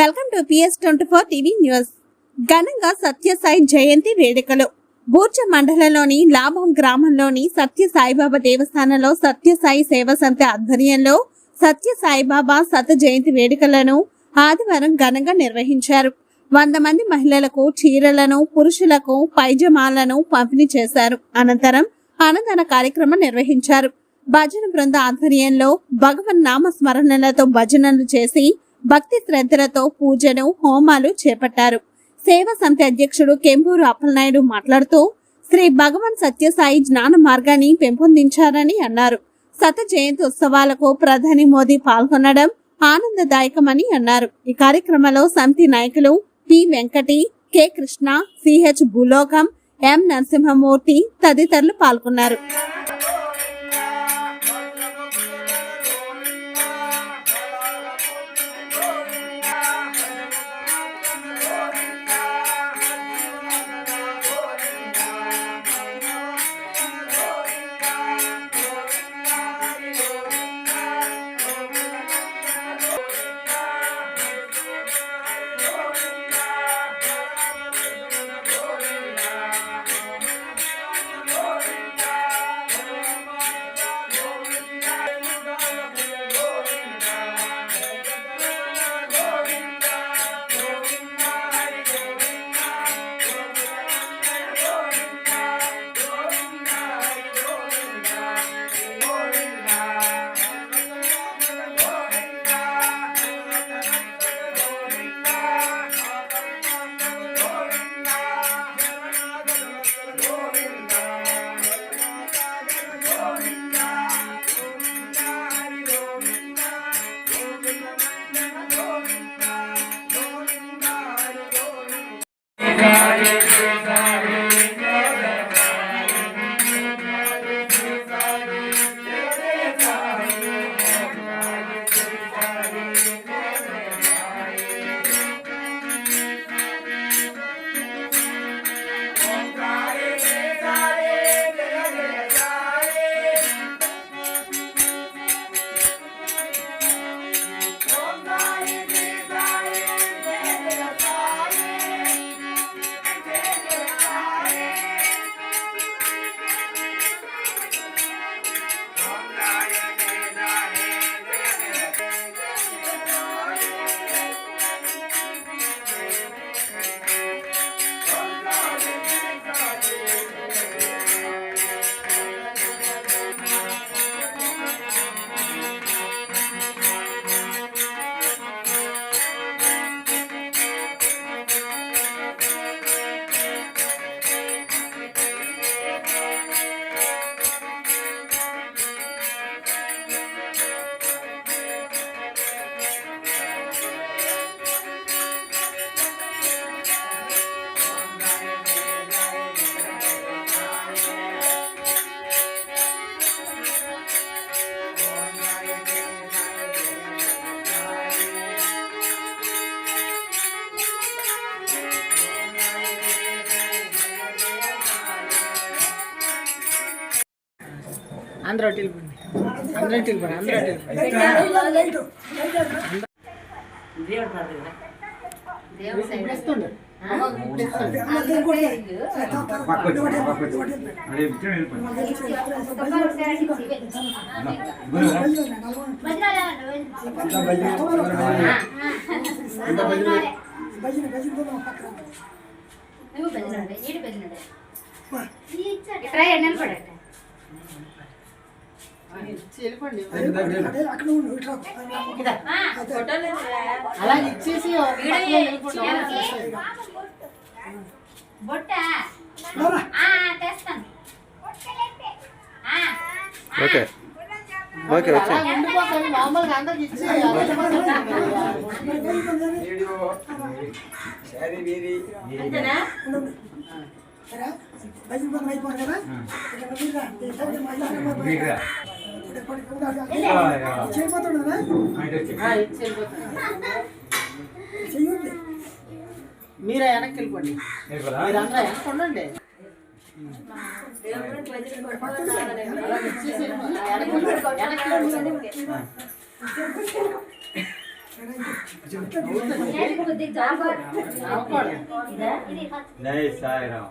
Welcome to PS twenty four TV news. ఘనంగా సత్యసాయి జయంతి వేడుకలు. బూర్చ మండలంలోని లాభం గ్రామంలోని సత్య సాయిబాబా దేవస్థానంలో సత్యసాయి సేవా సంత ఆధ్వర్యంలో సత్య సాయిబాబా సత జయంతి వేడుకలను ఆదివారం ఘనంగా నిర్వహించారు. వంద మంది మహిళలకు చీరలను పురుషులకు పైజమాలను పంపిణీ చేశారు. అనంతరం అన్నదాన కార్యక్రమం నిర్వహించారు. భజన బృంద ఆధ్వర్యంలో భగవన్ నామ స్మరణలతో భజనలు చేసి భక్తి శ్రద్ధలతో పూజను హోమాలు చేపట్టారు. సేవా సమితి అధ్యక్షుడు కెంపూరు అప్పలనాయుడు మాట్లాడుతూ శ్రీ భగవాన్ సత్యసాయి జ్ఞాన మార్గాన్ని పెంపొందించారని అన్నారు. శత జయంతి ఉత్సవాలకు ప్రధాని మోదీ పాల్గొనడం ఆనందదాయకమని అన్నారు. ఈ కార్యక్రమంలో సమితి నాయకులు P Venkati K Krishna CH Bhulokam M Narasimhamurthy తదితరులు పాల్గొన్నారు. అందరూ వెళ్ళిపోండి అందరూ వెళ్ళిపోండి అందరూ వెళ్ళిపోండి ఇప్పుడేస్తుండు. ఇప్పుడేస్తుండు. నువ్వు బెదిరండి ఇక్కడ ఎన్నెలు పడట ఇచ్చి. వెళ్ళిపోండి అలా ఇచ్చేసి ఒక పక్కన వెళ్ళిపోండి. బొట్ట ఆ, తెస్తాను ఆ, ఓకే ఓకే ఇచ్చి అంతేనా మీరే వెనక్కి వెళ్ళిపోండి. మీరందరూ వెనక్కి ఉండండి. జై సాయిరామ్.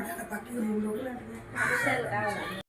అడుసు. పక్కకి రెండు రోజులు అంటే